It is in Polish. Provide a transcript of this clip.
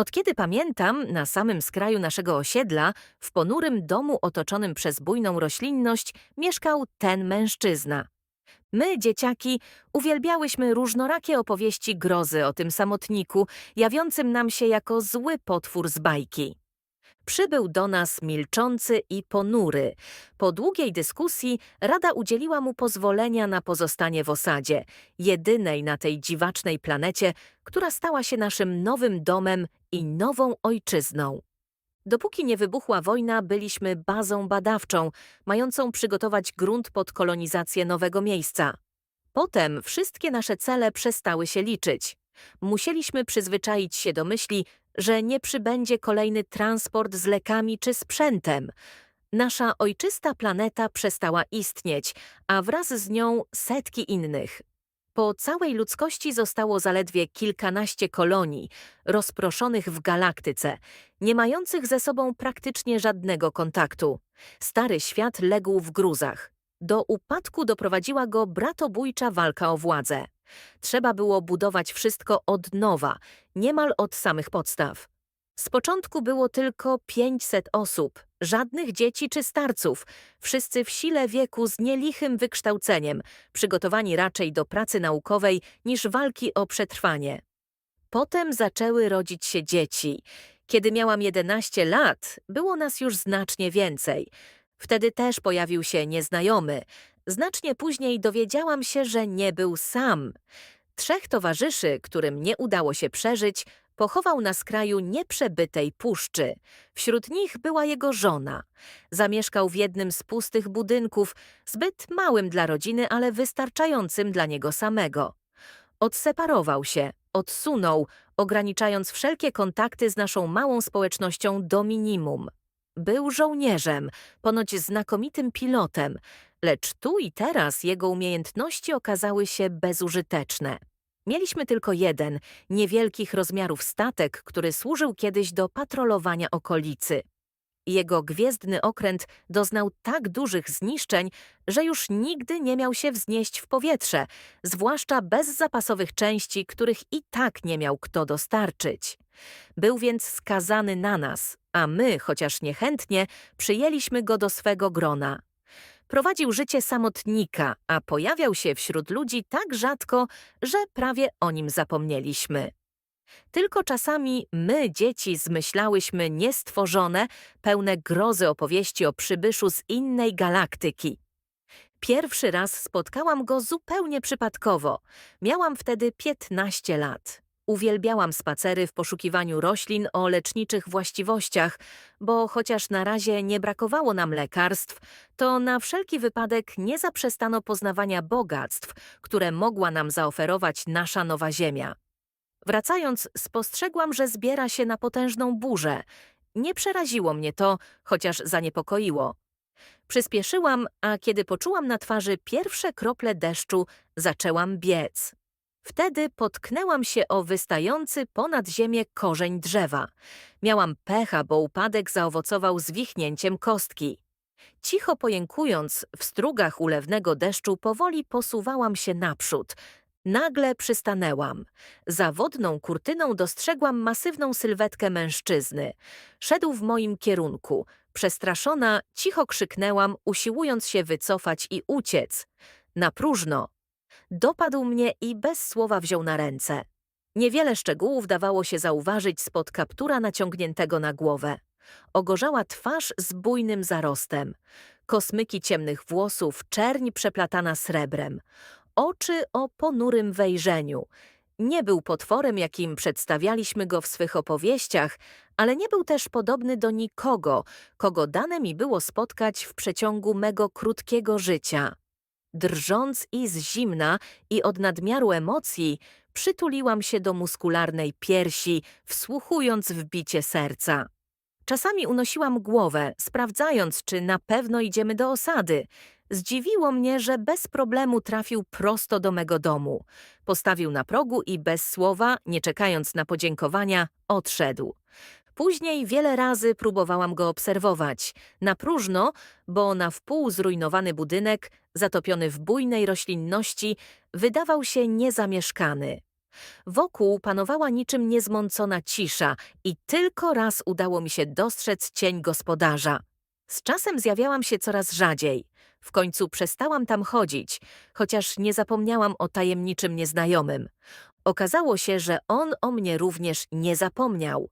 Od kiedy pamiętam, na samym skraju naszego osiedla, w ponurym domu otoczonym przez bujną roślinność, mieszkał ten mężczyzna. My, dzieciaki, uwielbiałyśmy różnorakie opowieści grozy o tym samotniku, jawiącym nam się jako zły potwór z bajki. Przybył do nas milczący i ponury. Po długiej dyskusji rada udzieliła mu pozwolenia na pozostanie w osadzie, jedynej na tej dziwacznej planecie, która stała się naszym nowym domem i nową ojczyzną. Dopóki nie wybuchła wojna, byliśmy bazą badawczą, mającą przygotować grunt pod kolonizację nowego miejsca. Potem wszystkie nasze cele przestały się liczyć. Musieliśmy przyzwyczaić się do myśli, że nie przybędzie kolejny transport z lekami czy sprzętem. Nasza ojczysta planeta przestała istnieć, a wraz z nią setki innych. Po całej ludzkości zostało zaledwie kilkanaście kolonii, rozproszonych w galaktyce, nie mających ze sobą praktycznie żadnego kontaktu. Stary świat legł w gruzach. Do upadku doprowadziła go bratobójcza walka o władzę. Trzeba było budować wszystko od nowa, niemal od samych podstaw. Z początku było tylko 500 osób, żadnych dzieci czy starców, wszyscy w sile wieku z nielichym wykształceniem, przygotowani raczej do pracy naukowej niż walki o przetrwanie. Potem zaczęły rodzić się dzieci. Kiedy miałam 11 lat, było nas już znacznie więcej. Wtedy też pojawił się nieznajomy. Znacznie później dowiedziałam się, że nie był sam. Trzech towarzyszy, którym nie udało się przeżyć, pochował na skraju nieprzebytej puszczy. Wśród nich była jego żona. Zamieszkał w jednym z pustych budynków, zbyt małym dla rodziny, ale wystarczającym dla niego samego. Odseparował się, odsunął, ograniczając wszelkie kontakty z naszą małą społecznością do minimum. Był żołnierzem, ponoć znakomitym pilotem, lecz tu i teraz jego umiejętności okazały się bezużyteczne. Mieliśmy tylko jeden, niewielkich rozmiarów statek, który służył kiedyś do patrolowania okolicy. Jego gwiezdny okręt doznał tak dużych zniszczeń, że już nigdy nie miał się wznieść w powietrze, zwłaszcza bez zapasowych części, których i tak nie miał kto dostarczyć. Był więc skazany na nas, a my, chociaż niechętnie, przyjęliśmy go do swego grona. Prowadził życie samotnika, a pojawiał się wśród ludzi tak rzadko, że prawie o nim zapomnieliśmy. Tylko czasami my, dzieci, zmyślałyśmy niestworzone, pełne grozy opowieści o przybyszu z innej galaktyki. Pierwszy raz spotkałam go zupełnie przypadkowo. Miałam wtedy 15 lat. Uwielbiałam spacery w poszukiwaniu roślin o leczniczych właściwościach, bo chociaż na razie nie brakowało nam lekarstw, to na wszelki wypadek nie zaprzestano poznawania bogactw, które mogła nam zaoferować nasza nowa ziemia. Wracając, spostrzegłam, że zbiera się na potężną burzę. Nie przeraziło mnie to, chociaż zaniepokoiło. Przyspieszyłam, a kiedy poczułam na twarzy pierwsze krople deszczu, zaczęłam biec. Wtedy potknęłam się o wystający ponad ziemię korzeń drzewa. Miałam pecha, bo upadek zaowocował zwichnięciem kostki. Cicho pojękując, w strugach ulewnego deszczu powoli posuwałam się naprzód. Nagle przystanęłam. Za wodną kurtyną dostrzegłam masywną sylwetkę mężczyzny. Szedł w moim kierunku. Przestraszona, cicho krzyknęłam, usiłując się wycofać i uciec. Na próżno, Dopadł mnie i bez słowa wziął na ręce. Niewiele szczegółów dawało się zauważyć spod kaptura naciągniętego na głowę. Ogorzała twarz z bujnym zarostem. Kosmyki ciemnych włosów, czerń przeplatana srebrem. Oczy o ponurym wejrzeniu. Nie był potworem, jakim przedstawialiśmy go w swych opowieściach, ale nie był też podobny do nikogo, kogo dane mi było spotkać w przeciągu mego krótkiego życia. Drżąc i z zimna i od nadmiaru emocji, przytuliłam się do muskularnej piersi, wsłuchując w bicie serca. Czasami unosiłam głowę, sprawdzając, czy na pewno idziemy do osady. Zdziwiło mnie, że bez problemu trafił prosto do mego domu. Postawił na progu i bez słowa, nie czekając na podziękowania, odszedł. Później wiele razy próbowałam go obserwować, na próżno, bo na wpół zrujnowany budynek, zatopiony w bujnej roślinności, wydawał się niezamieszkany. Wokół panowała niczym niezmącona cisza i tylko raz udało mi się dostrzec cień gospodarza. Z czasem zjawiałam się coraz rzadziej. W końcu przestałam tam chodzić, chociaż nie zapomniałam o tajemniczym nieznajomym. Okazało się, że on o mnie również nie zapomniał.